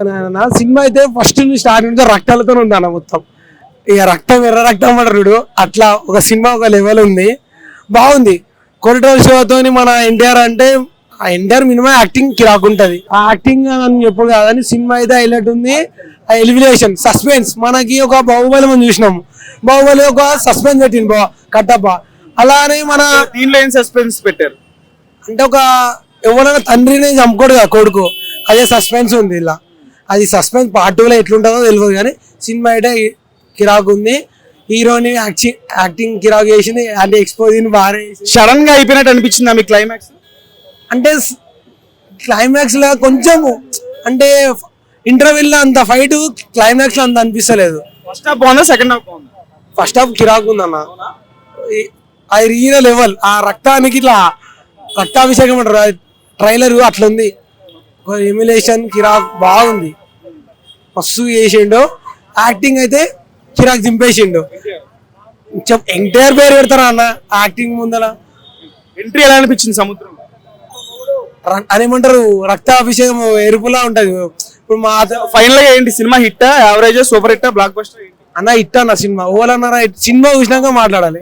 నా సినిమా అయితే first starting నుంచి రక్తాలతో ఉంది అన్న మొత్తం. ఇక రక్తం ఎర్ర రక్తం అంటారు అట్లా ఒక సినిమా ఒక లెవెల్ ఉంది. బాగుంది. కొరిటోల్ షోతోని మన ఎన్టీఆర్ అంటే ఆ ఎన్టీఆర్ మినిమం యాక్టింగ్ కిరాక్ ఉంటది ఆ యాక్టింగ్ అని ఎప్పుడు కాదని సినిమా అయితే హైలైట్ ఉంది. ఆ ఎలిమినేషన్ సస్పెన్స్ మనకి ఒక బాహుబలి మనం చూసినాం. బాహుబలి ఒక సస్పెన్స్ పెట్టింది బా కట్టప్ప. అలానే మన దీనిలో ఏం సస్పెన్స్ పెట్టారు? అంటే ఒక ఎవరైనా తండ్రిని చంపుకోడు కదా కొడుకు. అదే సస్పెన్స్ ఉంది ఇలా. అది సస్పెన్స్ పార్ట్ టూలో ఎట్లుంటుందో తెలియదు కానీ సినిమా అయితే కిరాక్ ఉంది. హీరోని యాక్టింగ్ యాక్టింగ్ కిరాక్ చేసింది. అంటే ఎక్స్పోజింగ్ బాగా. సడన్గా అయిపోయినట్టు అనిపించిందా మీ క్లైమాక్స్ అంటే క్లైమాక్స్లో కొంచెం అంటే ఇంటర్వెల్లో అంత ఫైట్ క్లైమాక్స్లో అంత అనిపిస్తలేదు. ఫస్ట్ హాఫ్ బాగుందా సెకండ్ హాఫ్ బాగుందా? ఫస్ట్ హాఫ్ కిరాక్ ఉందన్న. ఈ- అది రీన లెవెల్ ఆ రక్తానికి ఇట్లా రక్తాభిషేకం అంటారు ట్రైలర్ అట్లా ఉంది ఎమ్యులేషన్ కిరాక్ బాగుంది. మస్తు చేసిండు. యాక్టింగ్ అయితే కిరాక్ దింపేసిండు. చెప్ ఎంటైర్ పేరు పెడతారా అన్న? యాక్టింగ్ ముందర ఎంట్రీ ఎలా అనిపించింది సముద్రం? ర- అదేమంటారు రక్తాభిషేకం ఎరుపులా ఉంటది. ఇప్పుడు మా ఫైనల్గా ఏంటి? Cinema hit average super hit blockbuster అన్న ఇట్ట అన్న సినిమా. ఓలన్నారా సినిమా చూసినాక మాట్లాడాలి.